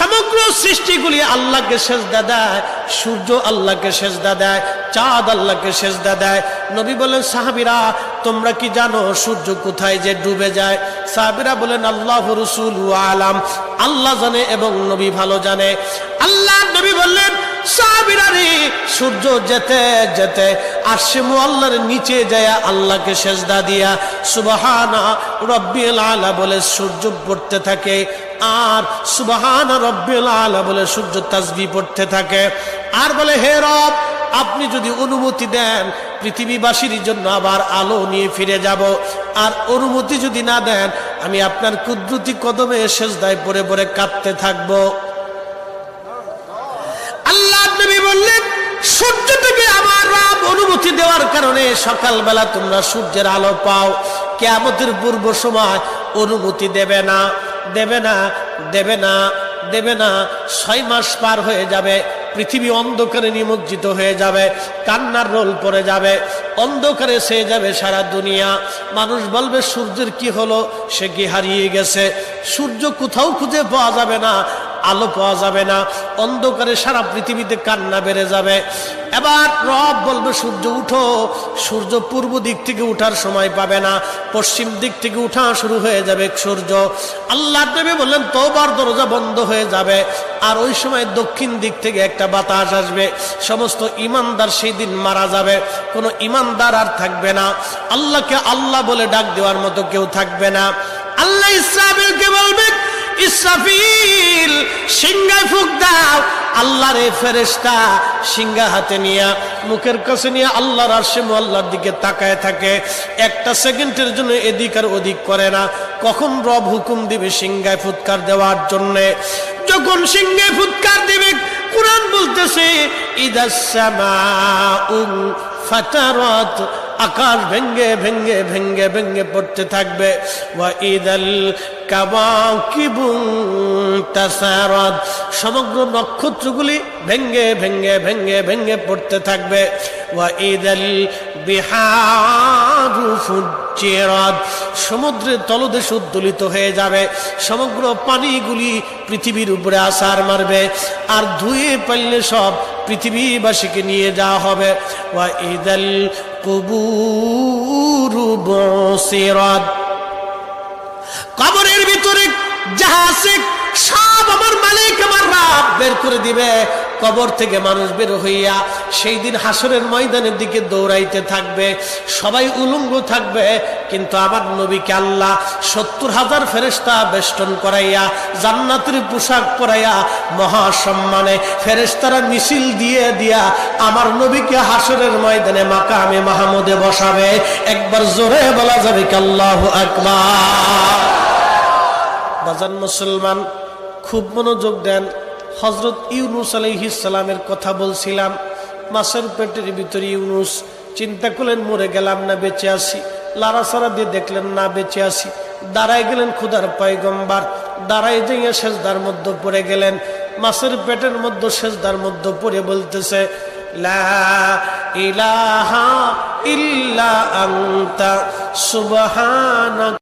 সমগ্র সৃষ্টিগুলি আল্লাহকে সেজদা দেয়, সূর্য আল্লাহকে সেজদা দেয়, চাঁদ আল্লাহকে সেজদা দেয়। নবী বলেন, সাহাবিরা, তোমরা কি জানো সূর্য কোথায় যে ডুবে যায়? সাহাবিরা বলেন, আল্লাহ রসুল আলাম, আল্লাহ জানে এবং নবী ভালো জানে। আল্লাহ নবী বললেন, সাহাবিরা রে সূর্য যেতে যেতে আশে আল্লাহর নিচে যায় আল্লাহকে সেজদা দিয়া, সুবাহানা রব্বিল আলা বলে সূর্য পড়তে থাকে আর সুবাহানা রব্বিল আলা বলে সূর্য তাসবি পড়তে থাকে। আর বলে, হে রব, আপনি যদি অনুমতি দেন, পৃথিবীবাসীর জন্য আবার আলো নিয়ে ফিরে যাব। আর অনুমতি যদি না দেন, আমি আপনার কুদরতি কদমে সেজদায় পরে পরে কাঁদতে থাকব। দেওয়ার কারণে সকালবেলা তোমরা সূর্যের আলো পাও। কেয়ামতের পূর্ব সময় অনুমতি দেবে না দেবে না দেবে না দেবে না। ছয় মাস পার হয়ে যাবে, পৃথিবী অন্ধকারে নিমজ্জিত হয়ে যাবে, কান্নার রোল পড়ে যাবে, অন্ধকারে সে যাবে সারা দুনিয়া। মানুষ বলবে, সূর্যের কি হলো? সে কি হারিয়ে গেছে? সূর্য কোথাও খুঁজে পাওয়া যাবে না। আলো পাওয়া যাবে না। অন্ধকারে সারা পৃথিবীতে কান্না বেড়ে যাবে। এবার রব বলবে, সূর্য উঠো। সূর্য পূর্ব দিক থেকে উঠার সময় পাবে না। পশ্চিম দিক থেকে উঠা শুরু হয়ে যাবে সূর্য। আল্লাহ দেবে বললেন, তোবার দরজা বন্ধ হয়ে যাবে। আর ওই সময় দক্ষিণ দিক থেকে একটা বাতাস আসবে। সমস্ত ইমানদার সেই দিন মারা যাবে। কোনো ইমানদার আর থাকবে না। আল্লাহকে আল্লাহ বলে ডাক দেওয়ার মতো কেউ থাকবে না। আল্লাহ ইসরাফিলকে বলবে, ইসরাফিল! সিংহায় ফুক দাও, আল্লাহর এই ফেরেশতা সিংহা হাতে নিয়ে, মুখের কাছে নিয়ে আল্লাহর আরশে আল্লাহর দিকে তাকায় থাকে। একটা সেকেন্ডের জন্য এদিক আর ওদিক করে না। কখন রব হুকুম দিবে সিংহায় ফুৎকার দেওয়ার জন্য? যখন সিংহায় ফুৎকার দিবে, কোরআন বলতেছে ইদাসমা ফাতারাত আকাশ ভেঙ্গে ভেঙ্গে ভেঙ্গে ভেঙ্গে পড়তে থাকবে। ওয়া ইদাল কাবাকিবুন তাসারাত। সমগ্র নক্ষত্রগুলি ভেঙ্গে ভেঙ্গে ভেঙ্গে ভেঙ্গে পড়তে থাকবে। ওয়া বিহারু ফুজ্জিরাত। সমুদ্রের তলদেশ উদ্দোলিত হয়ে যাবে। সমগ্র পানিগুলি পৃথিবীর উপরে আসার মারবে। আর ধুয়ে পাইলে সব পৃথিবীবাসীকে নিয়ে যাওয়া হবে। ওয়া কবরের ভিতরে যাহা আছে সব আমার মালিক আমার রাব বের করে দিবে। কবর থেকে মানুষ বের হইয়া সেই দিন হাসরের ময়দানের দিকে দৌড়াইতে থাকবে। সবাই উলঙ্গ থাকবে, কিন্তু আমার নবীকে আল্লাহ সত্তর হাজার ফেরেস্তা বেষ্টন করাইয়া, জান্নাতের পোশাক পরাইয়া মহাসম্মানে ফেরেস্তারা মিছিল দিয়ে দিয়া আমার নবীকে হাসরের ময়দানে মাকামে মাহমুদে বসাবে। একবার জোরে বলা যাবে কি আল্লাহ আকবার। বাজান মুসলমান, খুব মনোযোগ দেন। হজরত ইউনুস আলহিসালামের কথা বলছিলাম। মাছের পেটের ভিতরে ইউনুস, চিন্তা করলেন, মরে গেলাম না, বেঁচে আসি লাড়াছাড়া দিয়ে দেখলেন, না, বেঁচে আসি দাঁড়ায় গেলেন ক্ষুদার পয়গম্বার। দাঁড়ায় যাইয়া সেজদার মধ্যে পড়ে গেলেন। মাছের পেটের মধ্যে সেজদার মধ্যে পড়ে বলতেছে, লা ইলাহা ইল্লা আন্তা, সুবহানাক